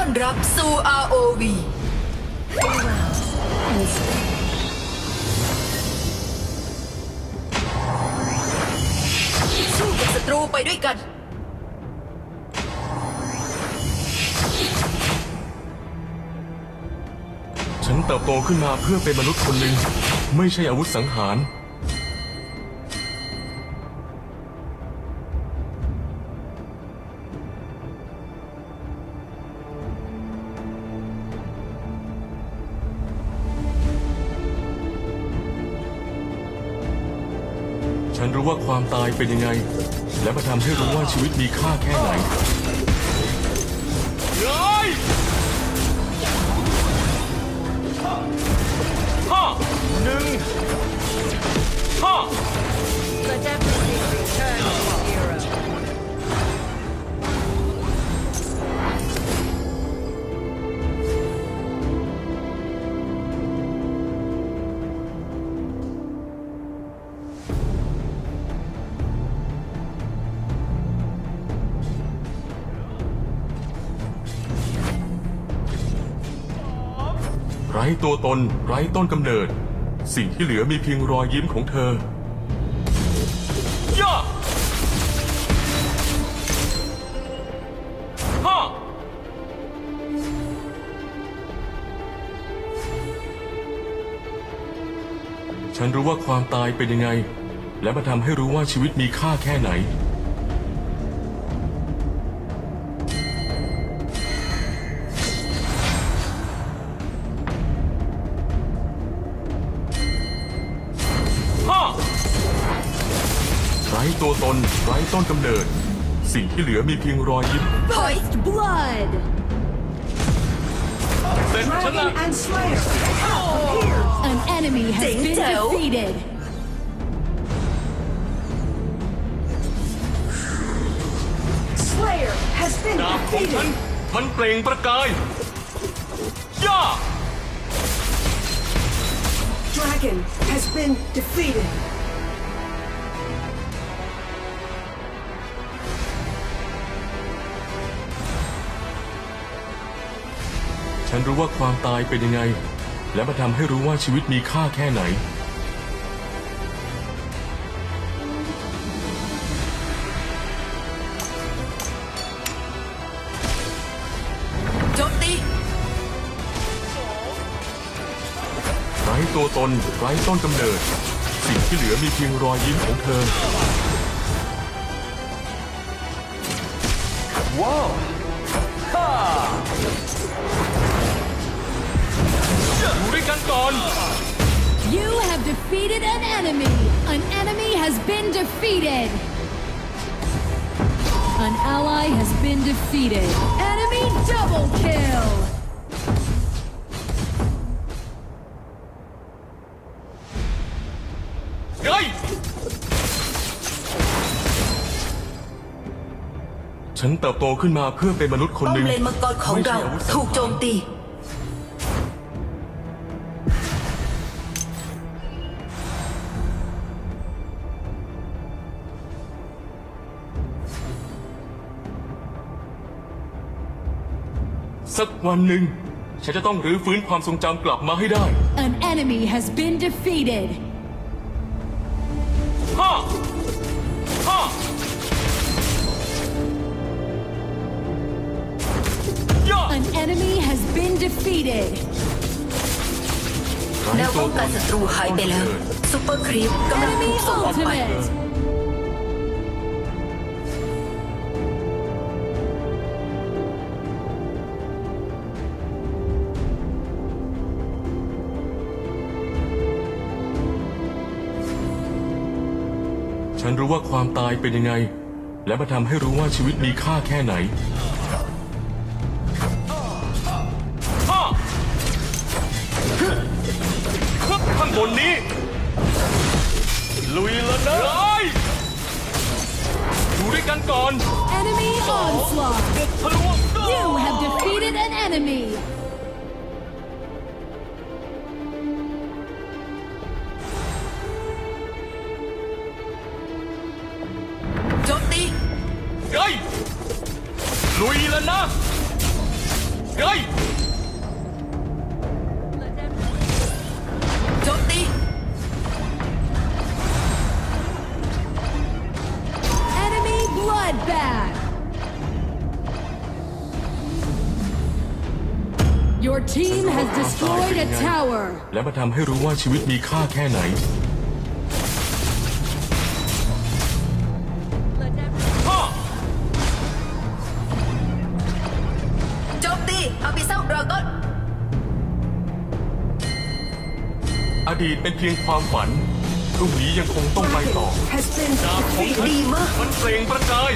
้อนรับสู่ ROV สู้กับศัตรูไปด้วยกัน ฉันเติบโตขึ้นมาเพื่อเป็นมนุษย์คนหนึ่ง ไม่ใช่อาวุธสังหาร ว่าความตายเป็นยังไง และมาทำให้รู้ว่าชีวิตมีค่าแค่ไหนเฮ้ยห้าหนึ่ง ร้ตัวตน ไร้ต้นกำเนิด สิ่งที่เหลือมีเพียงรอยยิ้มของเธอย่าห้าฉันรู้ว่าความตายเป็นยังไง และมาทำให้รู้ว่าชีวิตมีค่าแค่ไหน ไร้ต้นกำเนิด สิ่งที่เหลือมีเพียงรอยยิ้ม First blood! เซ็นชนะ and Slayer. An enemy has Ding been dong. defeated. Slayer has been ดาบของฉัน defeated. มันเปล่งประกาย ย่า Dragon has been defeated. ฉันรู้ว่าความตายเป็นยังไง และมาทำให้รู้ว่าชีวิตมีค่าแค่ไหน โจมตี ไร้ตัวตนไร้ต้นกำเนิด สิ่งที่เหลือมีเพียงรอยยิ้มของเธอ ว้าวฮ่า อยู่ด้วยกันก่อน You have defeated an enemy. An enemy has been defeated. An ally has been defeated. Enemy double kill. เฮ้ยฉันเติบโตขึ้นมาเพื่อเป็นมนุษย์คนป้อหมนึ่งเลนมังกรของเราไม่ใช่อาวุธสังหารถูกโจมตี สักวันหนึ่ง ฉันจะต้องรื้อฟื้นความทรงจำกลับมาให้ได้ An enemy has been defeated. ห้าห้าย่า An enemy has been defeated. แนวป้องกันศัตรูหายไปแล้วซุปเปอร์ครีปกำลังถู Enemy กส่งออกไป ultimate. ฉันรู้ว่าความตายเป็นยังไง และมาทำให้รู้ว่าชีวิตมีค่าแค่ไหน ข้างบนนี้ ลุยแล้วนะอยู่ด้วยกันก่อน Enemy onslaught. ทะลุ You have defeated an enemy. Your team has destroyed a tower. และมาทำให้รู้ว่าชีวิตมีค่าแค่ไหน โจมตีอาบิเซลดราก้อนอดีตเป็นเพียงความฝันพรุ่งนี้ยังคงต้องไปต่อ Dragon has been ดาบของ defeated. ฉันดีมากมันเปล่งประกาย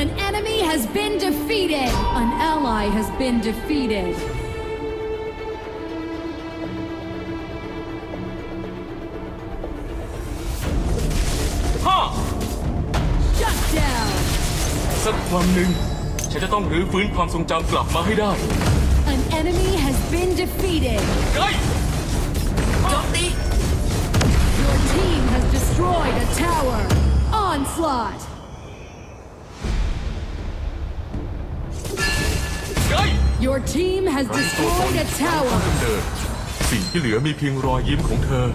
An enemy has been defeated. An ally has been defeated. ฮ่า Shut down. สักวันหนึ่ง ฉันจะต้องรื้อฟื้นความทรงจำกลับมาให้ได้ An enemy has been defeated. เฮ้ย โจมตี Your team has destroyed a tower. Onslaught. Your team has ไร้ตัวตน destroyed a ไร้ต้น tower. กำเนิดสิ่งที่เหลือมีเพียงรอยยิ้มของเธอ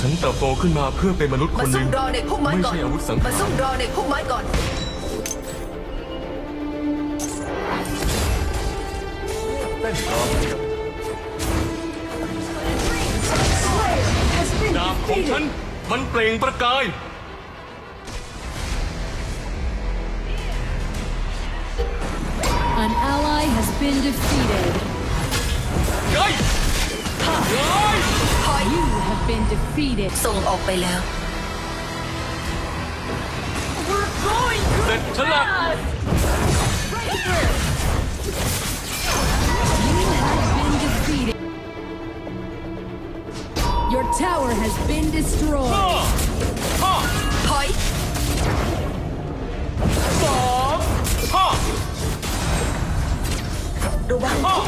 ฉันเติบโตขึ้นมาเพื่อเป็นมนุษย์คมานหซุ่นึ่มง รอในพุ่มไม้ไม่ก่อนใช่อาวุธสังมาหารซุ่มรอในพุ่มไม้ก่อน เต้นรอ Has been ดาบของฉัน defeated. มันเปล่งประกาย An ally has been defeated. เฮ้ยเฮ้ย You have been defeated. ส่งออกไปแล้ว เสร็จฉันละ You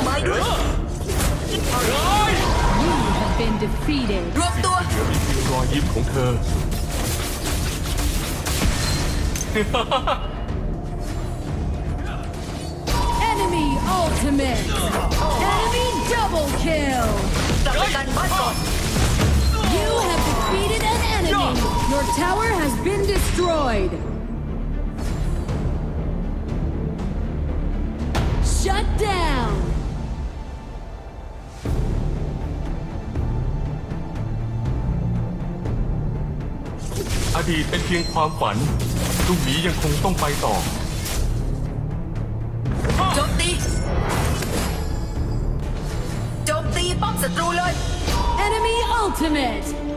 ม้ด้วย เฮ้ย You have been defeated. รวมตัว เหลือมีเพียงรอยยิ้มของเธอ Enemy ultimate. Enemy double kill. กลับไปกันบ้านก่อน Your tower has been destroyed. Shut down. อดีตเป็นเพียงความฝันพรุ่งนี้ยังคงต้องไปต่อ โจมตี โจมตีป้อมศัตรูเลย Enemy ultimate.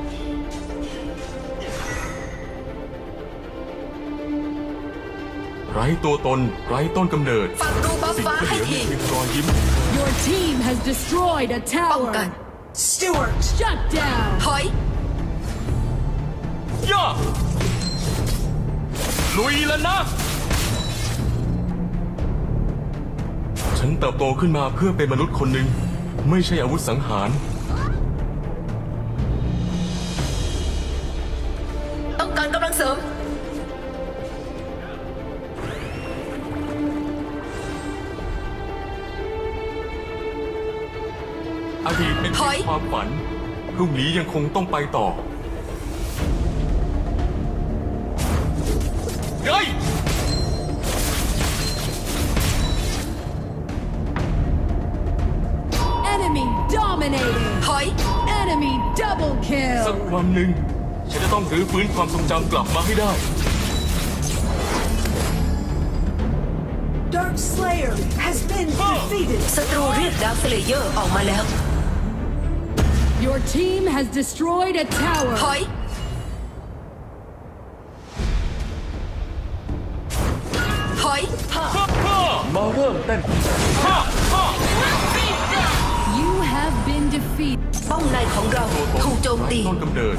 ไร้ตัวตน ไร้ต้นกำเนิดฝั่งรูบัฟสิ่งฟ้าที่เหให้ลือมีทีเพียงรอยยิ้ม Your team has destroyed a ป้องกัน tower. Stewart. Shut down. ถอย ย่าลุยแล้วนะ ฉันเติบโตขึ้นมาเพื่อเป็นมนุษย์คนหนึ่ง ไม่ใช่อาวุธสังหาร ต้องการกำลังเสริม อดีตเป็นถเพีอยยงความฝัน พรุ่งนี้ยังคงต้องไปต่อ เฮ้ย Enemy dominating. ถอย Enemy double สัก kill. วันหนึ่ง ฉันจะต้องรื้อฟื้นความทรงจำกลับมาให้ได้ Dark Slayer has been defeated. ศัตรูเรียกดาวสเลเยอร์ออกมาแล้ว Your team has destroyed a tower. ถอย ถอย มาเริ่มเต้น You have been defeated. ป้อมในของเราถูกโจมตี ต้นกำเนิด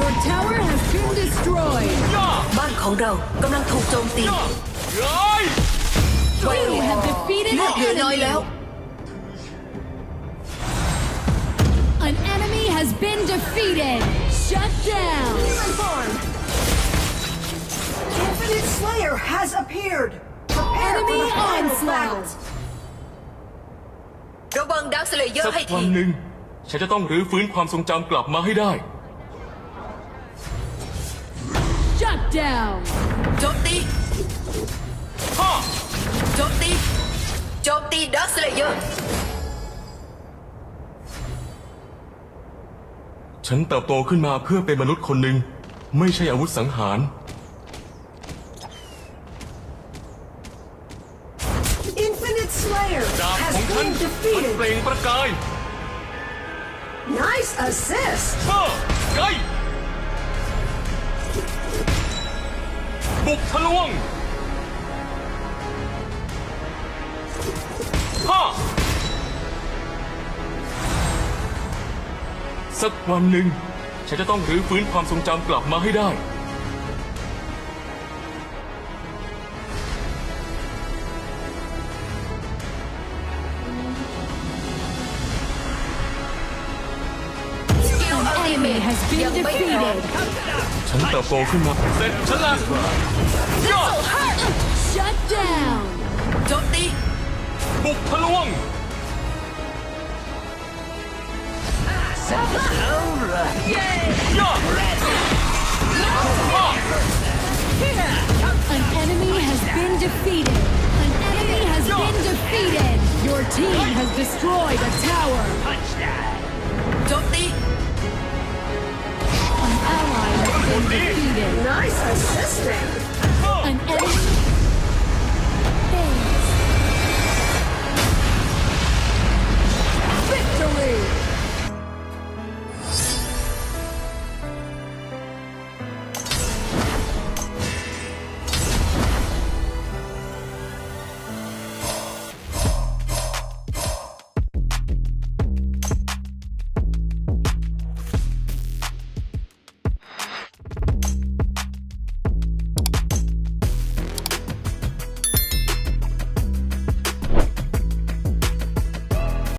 Your tower has been destroyed. บ้านของเรากำลังถูกโจมตี เฮ้ย ไว You รู have defeated เลือด an เหลือน้อยแล้ว Defeated. Shut down. Infinite Slayer has appeared. Prepare for Enemy the final battle. onslaught. ระวังดักสเลเยอสัร์กให้วัทีนหนึ่งฉันจะต้องรื้อฟื้นความทรงจำกลับมาให้ได้ Shut down. โจมตีฮ่าโจมตีโจมตีดักสเลเยอร์ ฉันเติบโตขึ้นมาเพื่อเป็นมนุษย์คนหนึ่ง ไม่ใช่อาวุธสังหาร Infinite Slayer ดาบ has ของฉัน been มันเป defeated. ล่งประกาย Nice assist. ฮ่าไกบุกทะลวง สักวันหนึ่ง ฉันจะต้องรื้อฟื้นความทรงจำกลับมาให้ได้สกิลอัล An ติเม enemy ท has ยัง been ไม่พร้อม defeated. ฉันเติบโตขึ้นมาเสร็จฉันละย่า Shut down. โจมตีบุกทะลวง An enemy has been defeated! An enemy has been defeated! Your team has destroyed a tower! Touchdown! An ally has been defeated! Nice assisting! An enemy... Victory!